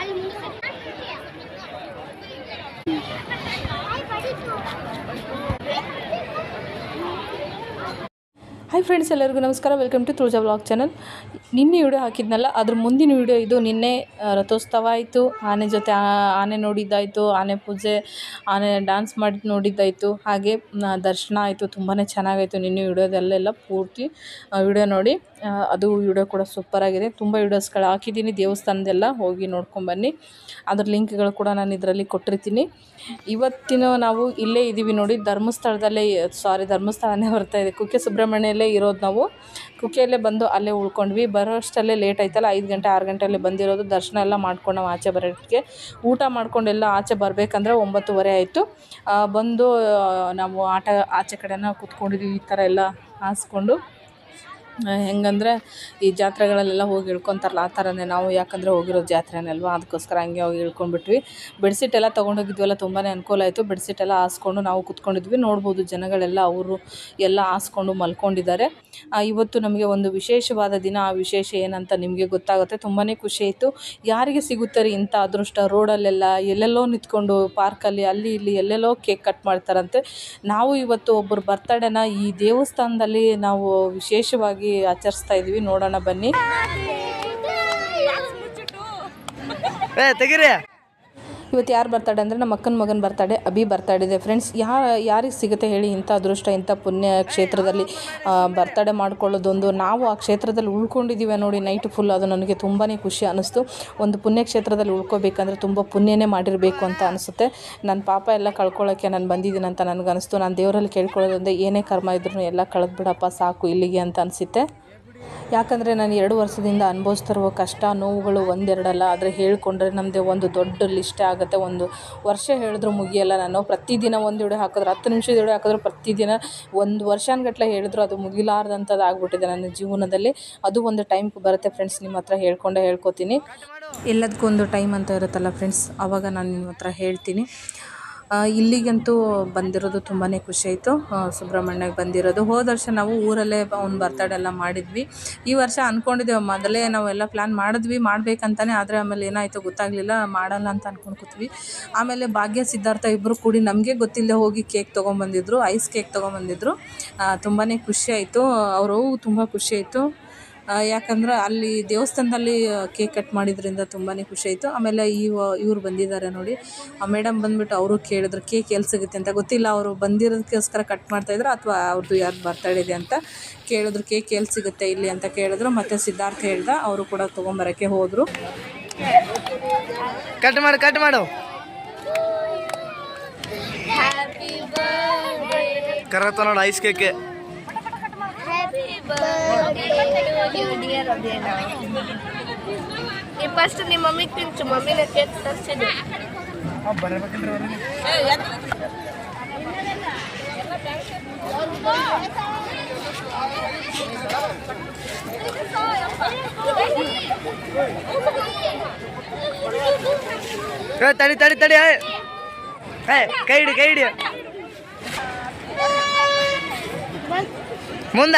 ಅಲ್ಲಿ hi friends ಎಲ್ಲರಿಗೂ ನಮಸ್ಕಾರ. Welcome to Tulaja blog channel ನಿನ್ನೆ ವಿಡಿಯೋ ಹಾಕಿದ್ನಲ್ಲ, ಅದ್ರ ಮುಂದಿನ ವಿಡಿಯೋ ಇದು ನಿನ್ನೆ ರಥೋತ್ಸವ ಆಯಿತು. ಆನೆ ಜೊತೆ ಆನೆ ನೋಡಿದ್ದಾಯಿತು. ಆನೆ ಪೂಜೆ, ಆನೆ ಡ್ಯಾನ್ಸ್ ಮಾಡಿ ನೋಡಿದ್ದಾಯಿತು. ಹಾಗೆ ದರ್ಶನ ಆಯಿತು. ತುಂಬಾ ಚೆನ್ನಾಗಾಯಿತು ನಿನ್ನೆ ವಿಡಿಯೋದಲ್ಲೆಲ್ಲ ಪೂರ್ತಿ ವಿಡಿಯೋ ನೋಡಿ. ಅದು ವಿಡಿಯೋ ಕೂಡ ಸೂಪರಾಗಿದೆ ತುಂಬ ವಿಡಿಯೋಸ್ಗಳು ಹಾಕಿದ್ದೀನಿ. ದೇವಸ್ಥಾನದೆಲ್ಲ ಹೋಗಿ ನೋಡ್ಕೊಂಬನ್ನಿ ಅದ್ರ ಲಿಂಕ್ಗಳು ಕೂಡ ನಾನು ಇದರಲ್ಲಿ ಕೊಟ್ಟಿರ್ತೀನಿ. ಇವತ್ತಿನ ನಾವು ಇಲ್ಲೇ ಇದ್ದೀವಿ ನೋಡಿ. ಧರ್ಮಸ್ಥಳದಲ್ಲೇ ಸಾರಿ ಧರ್ಮಸ್ಥಳನೇ ಬರ್ತಾ ಇದೆ. ಕುಕ್ಕೆ ಸುಬ್ರಹ್ಮಣ್ಯಲ್ಲೇ ಇರೋದು ನಾವು. ಕುಕ್ಕೆಯಲ್ಲೇ ಬಂದು ಅಲ್ಲೇ ಉಳ್ಕೊಂಡ್ವಿ. ಬರೋ ಅಷ್ಟಲ್ಲೇ ಲೇಟ್ ಆಯ್ತಲ್ಲ, ಐದು ಗಂಟೆ, ಆರು ಗಂಟೆಯಲ್ಲಿ ಬಂದಿರೋದು. ದರ್ಶನ ಎಲ್ಲ ಮಾಡ್ಕೊಂಡು ನಾವು ಆಚೆ ಬರೋಕ್ಕೆ ಊಟ ಮಾಡ್ಕೊಂಡೆಲ್ಲ ಆಚೆ ಬರಬೇಕಂದ್ರೆ ಒಂಬತ್ತುವರೆ ಆಯಿತು. ಬಂದು ನಾವು ಆಟ ಆಚೆ ಕಡೆನ ಕೂತ್ಕೊಂಡಿದ್ವಿ. ಈ ಥರ ಎಲ್ಲ ಹಾಸ್ಕೊಂಡು. ಹೆಂಗಂದ್ರೆ ಈ ಜಾತ್ರೆಗಳಲ್ಲೆಲ್ಲ ಹೋಗಿ ಇಳ್ಕೊಂತಾರಲ್ಲ ಆ ಥರನೇ ನಾವು ಯಾಕಂದರೆ ಹೋಗಿರೋ ಜಾತ್ರೆನೇ ಅಲ್ವಾ ಅದಕ್ಕೋಸ್ಕರ ಹಂಗೆ ಹೋಗಿ ಇಳ್ಕೊಂಡ್ಬಿಟ್ವಿ. ಬೆಡ್ಶೀಟ್ ಎಲ್ಲ ತೊಗೊಂಡೋಗಿದ್ವಲ್ಲ ತುಂಬಾ ಅನುಕೂಲ ಆಯಿತು. ಬೆಡ್ಶೀಟ್ ಎಲ್ಲ ಹಾಸ್ಕೊಂಡು ನಾವು ಕೂತ್ಕೊಂಡಿದ್ವಿ. ನೋಡ್ಬೋದು ಜನಗಳೆಲ್ಲ ಅವರು ಎಲ್ಲ ಹಾಸ್ಕೊಂಡು ಮಲ್ಕೊಂಡಿದ್ದಾರೆ. ಇವತ್ತು ನಮಗೆ ಒಂದು ವಿಶೇಷವಾದ ದಿನ. ಆ ವಿಶೇಷ ಏನಂತ ನಿಮಗೆ ಗೊತ್ತಾಗುತ್ತೆ. ತುಂಬಾ ಖುಷಿ ಆಯಿತು. ಯಾರಿಗೆ ಸಿಗುತ್ತೆ ರೀ ಇಂಥ ಅದೃಷ್ಟ? ರೋಡಲ್ಲೆಲ್ಲ ಎಲ್ಲೆಲ್ಲೋ ನಿಂತ್ಕೊಂಡು ಪಾರ್ಕಲ್ಲಿ, ಅಲ್ಲಿ, ಇಲ್ಲಿ ಎಲ್ಲೆಲ್ಲೋ ಕೇಕ್ ಕಟ್ ಮಾಡ್ತಾರಂತೆ. ನಾವು ಇವತ್ತು ಒಬ್ಬರು ಬರ್ತಡೇನ ಈ ದೇವಸ್ಥಾನದಲ್ಲಿ ನಾವು ವಿಶೇಷವಾಗಿ ಆಚರಿಸ್ತಾ ಇದ್ವಿ. ನೋಡೋಣ ಬನ್ನಿ. ಏ ತೆಗೀರಿ. ಇವತ್ತು ಯಾರು ಬರ್ತಾಡೆ ಅಂದರೆ ನಮ್ಮ ಅಕ್ಕನ ಮಗನ ಬರ್ತಡೆ ಅಭಿ ಬರ್ತಾಡಿದೆ ಫ್ರೆಂಡ್ಸ್ ಯಾರು, ಯಾರಿಗೆ ಸಿಗುತ್ತೆ ಹೇಳಿ ಇಂಥ ಅದೃಷ್ಟ, ಇಂಥ ಪುಣ್ಯ ಕ್ಷೇತ್ರದಲ್ಲಿ ಬರ್ತಡೆ ಮಾಡ್ಕೊಳ್ಳೋದೊಂದು. ನಾವು ಆ ಕ್ಷೇತ್ರದಲ್ಲಿ ಉಳ್ಕೊಂಡಿದ್ದೀವಿ ನೋಡಿ ನೈಟ್ ಫುಲ್ ಅದು ನನಗೆ ತುಂಬಾ ಖುಷಿ ಅನ್ನಿಸ್ತು. ಒಂದು ಪುಣ್ಯ ಕ್ಷೇತ್ರದಲ್ಲಿ ಉಳ್ಕೋಬೇಕಂದ್ರೆ ತುಂಬ ಪುಣ್ಯನೇ ಮಾಡಿರಬೇಕು ಅಂತ ಅನಿಸುತ್ತೆ ನನ್ನ ಪಾಪ ಎಲ್ಲ ಕಳ್ಕೊಳ್ಳೋಕ್ಕೆ ನಾನು ಬಂದಿದ್ದೀನಿ ಅಂತ ನನಗನ್ನಿಸ್ತು. ನಾನು ದೇವರಲ್ಲಿ ಕೇಳ್ಕೊಳ್ಳೋದಂದ್ರೆ ಏನೇ ಕರ್ಮ ಇದ್ರೂ ಎಲ್ಲ ಕಳೆದ್ಬಿಡಪ್ಪ ಸಾಕು ಇಲ್ಲಿಗೆ ಅಂತ ಅನಿಸುತ್ತೆ. ಯಾಕಂದರೆ ನಾನು ಎರಡು ವರ್ಷದಿಂದ ಅನುಭವಿಸ್ತಿರುವ ಕಷ್ಟ, ನೋವುಗಳು ಒಂದೆರಡಲ್ಲ. ಆದರೆ ಹೇಳ್ಕೊಂಡ್ರೆ ನಮ್ಮದೇ ಒಂದು ದೊಡ್ಡ ಲಿಸ್ಟೇ ಆಗುತ್ತೆ. ಒಂದು ವರ್ಷ ಹೇಳಿದ್ರು ಮುಗಿಯಲ್ಲ. ನಾನು ಪ್ರತಿದಿನ ಒಂದು ವಿಡಿಯೋ ಹಾಕಿದ್ರೆ, ಹತ್ತು ನಿಮಿಷದ ವಿಡಿಯೋ ಹಾಕಿದ್ರೆ ಪ್ರತಿದಿನ ಒಂದು ವರ್ಷಾನ್ಗಟ್ಲೆ ಹೇಳಿದ್ರು ಅದು ಮುಗಿಲಾರ್ದಂಥದ್ದು ಆಗಿಬಿಟ್ಟಿದೆ ನನ್ನ ಜೀವನದಲ್ಲಿ. ಅದು ಒಂದು ಟೈಮ್ ಬರುತ್ತೆ ಫ್ರೆಂಡ್ಸ್ ನಿಮ್ಮ ಹತ್ರ ಹೇಳ್ಕೊಂಡೇ ಹೇಳ್ಕೊತೀನಿ. ಎಲ್ಲದಕ್ಕೂ ಒಂದು ಟೈಮ್ ಅಂತ ಇರುತ್ತಲ್ಲ ಫ್ರೆಂಡ್ಸ್ ಆವಾಗ ನಾನು ನಿಮ್ಮ ಹತ್ರ ಹೇಳ್ತೀನಿ. ಇಲ್ಲಿಗಂತೂ ಬಂದಿರೋದು ತುಂಬಾ ಖುಷಿ ಆಯಿತು. ಸುಬ್ರಹ್ಮಣ್ಯಕ್ಕೆ ಬಂದಿರೋದು. ಹೋದ ವರ್ಷ ನಾವು ಊರಲ್ಲೇ ಅವ್ನ ಬರ್ತಡೇ ಎಲ್ಲ ಮಾಡಿದ್ವಿ. ಈ ವರ್ಷ ಅಂದ್ಕೊಂಡಿದ್ದೇವೆ ಮೊದಲೇ ನಾವೆಲ್ಲ ಪ್ಲ್ಯಾನ್ ಮಾಡಿದ್ವಿ, ಮಾಡಬೇಕಂತಾನೆ, ಆದರೆ ಆಮೇಲೆ ಏನಾಯಿತು ಗೊತ್ತಾಗಲಿಲ್ಲ, ಮಾಡಲ್ಲ ಅಂತ ಅಂದ್ಕೊಂಡು ಕೂತ್ವಿ. ಆಮೇಲೆ ಭಾಗ್ಯ, ಸಿದ್ಧಾರ್ಥ ಇಬ್ಬರು ಕೂಡಿ ನಮಗೆ ಗೊತ್ತಿಲ್ಲದೆ ಹೋಗಿ ಕೇಕ್ ತೊಗೊಂಬಂದಿದ್ರು ಐಸ್ ಕೇಕ್ ತೊಗೊಂಬಂದಿದ್ರು. ತುಂಬಾ ಖುಷಿ ಆಯಿತು. ಅವರು ತುಂಬ ಖುಷಿ ಆಯಿತು. ಯಾಕಂದ್ರೆ ಅಲ್ಲಿ ದೇವಸ್ಥಾನದಲ್ಲಿ ಕೇಕ್ ಕಟ್ ಮಾಡಿದ್ರಿಂದ ತುಂಬಾ ಖುಷಿ ಆಯಿತು. ಆಮೇಲೆ ಇವ ಇವ್ರು ಬಂದಿದ್ದಾರೆ ನೋಡಿ. ಆ ಮೇಡಮ್ ಬಂದ್ಬಿಟ್ಟು ಅವರು ಕೇಳಿದ್ರು ಕೇಕ್ ಎಲ್ಲಿ ಸಿಗುತ್ತೆ ಅಂತ? ಗೊತ್ತಿಲ್ಲ ಅವರು ಬಂದಿರೋದಕ್ಕೋಸ್ಕರ ಕಟ್ ಮಾಡ್ತಾಯಿದ್ರು ಅಥವಾ ಅವ್ರದ್ದು ಯಾರು ಬರ್ತಡೇ ಇದೆ ಅಂತ ಕೇಳಿದ್ರು ಕೇಕ್ ಎಲ್ಲಿ ಸಿಗುತ್ತೆ ಇಲ್ಲಿ? ಅಂತ ಕೇಳಿದ್ರು. ಮತ್ತು ಸಿದ್ಧಾರ್ಥ ಹೇಳ್ದ ಅವರು ಕೂಡ ತೊಗೊಂಬರೋಕ್ಕೆ ಹೋದರು. ಕಟ್ ಮಾಡು ಕಟ್ ಮಾಡು. ಕರತ್ತ ನೋಡು ಐಸ್ ಕೇಕ್ ಫಸ್ಟ್ ನಿಮ್ಮ ಮಮ್ಮಿಗೆ ತಿನ್ಸು ಮಮ್ಮಿನ ಕೇಕ್ ತರಿಸಿದ್ದು ಏ ತಡಿ ತಡಿ ತಡಿ ಏ ಏ, ಕೈ ಹಿಡಿ ಕೈ ಹಿಡಿ ಮುಂದ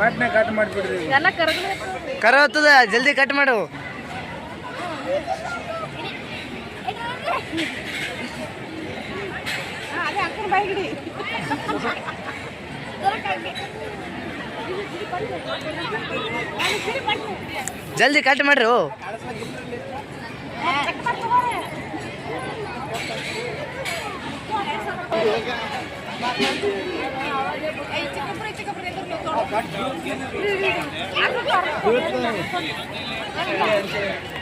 ಬರ್ರಿ ಕಟ್ ಮಾಡ್ಬಿಡ್ರಿ. ಕರ ಹತ್ತದ ಜಲ್ದಿ ಕಟ್ ಮಾಡು. ಜಲ್ದಿ ಕಟ್ ಮಾಡ್ರಿ.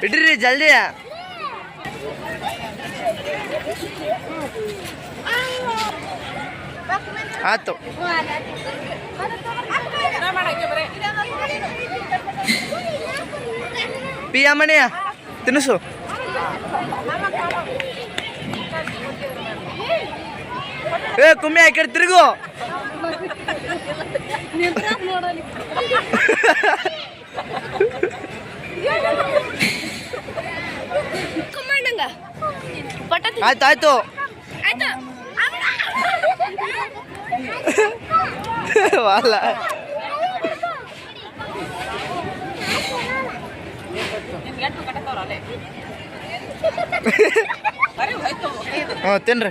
ಇಡ್ರಿ ಜಲ್ದಿ. ಆಯ್ತು. ಪಿ ಅಮ್ಮಣ್ಯ ತಿನ್ನಿಸು. ಏ ಕುಮ್ಮಿ ಕಡೆ ತಿರುಗು. ಕಮ್ಮಂಡಂಗ ಪಟತಿ ಆಯ್ತು ಆಯ್ತು. ಆಯ್ತು. ವಾಲ. ಹ್ಞೂ ತಿನ್ರಿ.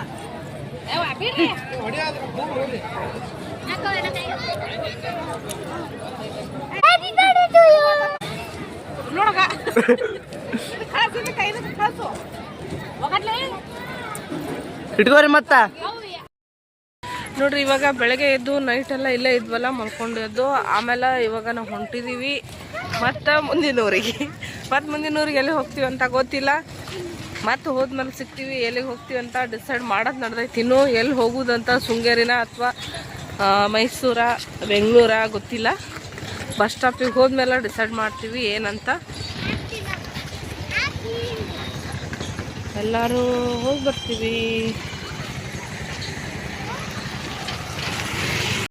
ಇಟ್ಕೋರಿ ಮತ್ತ. ನೋಡ್ರಿ ಇವಾಗ ಬೆಳಗ್ಗೆ ಎದ್ದು ನೈಟ್ ಎಲ್ಲ ಇಲ್ಲೇ ಇದ್ವಲ್ಲ ಮಲ್ಕೊಂಡಿದ್ದು ಆಮೇಲೆ ಇವಾಗ ನಾವು ಹೊಂಟಿದೀವಿ. ಮತ್ತು ಮುಂದಿನ ಊರಿಗೆ ಮತ್ತು ಮುಂದಿನ ಊರಿಗೆ ಎಲ್ಲಿ ಹೋಗ್ತೀವಿ ಅಂತ ಗೊತ್ತಿಲ್ಲ. ಮತ್ತೆ ಹೋದ್ಮೇಲೆ ಸಿಗ್ತೀವಿ, ಎಲ್ಲಿಗೆ ಹೋಗ್ತೀವಿ ಅಂತ ಡಿಸೈಡ್ ಮಾಡೋದು ನಡೆದೈತಿ. ಇನ್ನು ಎಲ್ಲಿ ಹೋಗುದಂತ ಶೃಂಗೇರಿನ ಅಥವಾ ಮೈಸೂರ, ಬೆಂಗಳೂರ ಗೊತ್ತಿಲ್ಲ. ಬಸ್ ಸ್ಟಾಪಿಗೆ ಹೋದ್ಮೇಲೆ ಡಿಸೈಡ್ ಮಾಡ್ತೀವಿ ಏನಂತ. ಎಲ್ಲರೂ ಹೋಗಿ ಬರ್ತೀವಿ.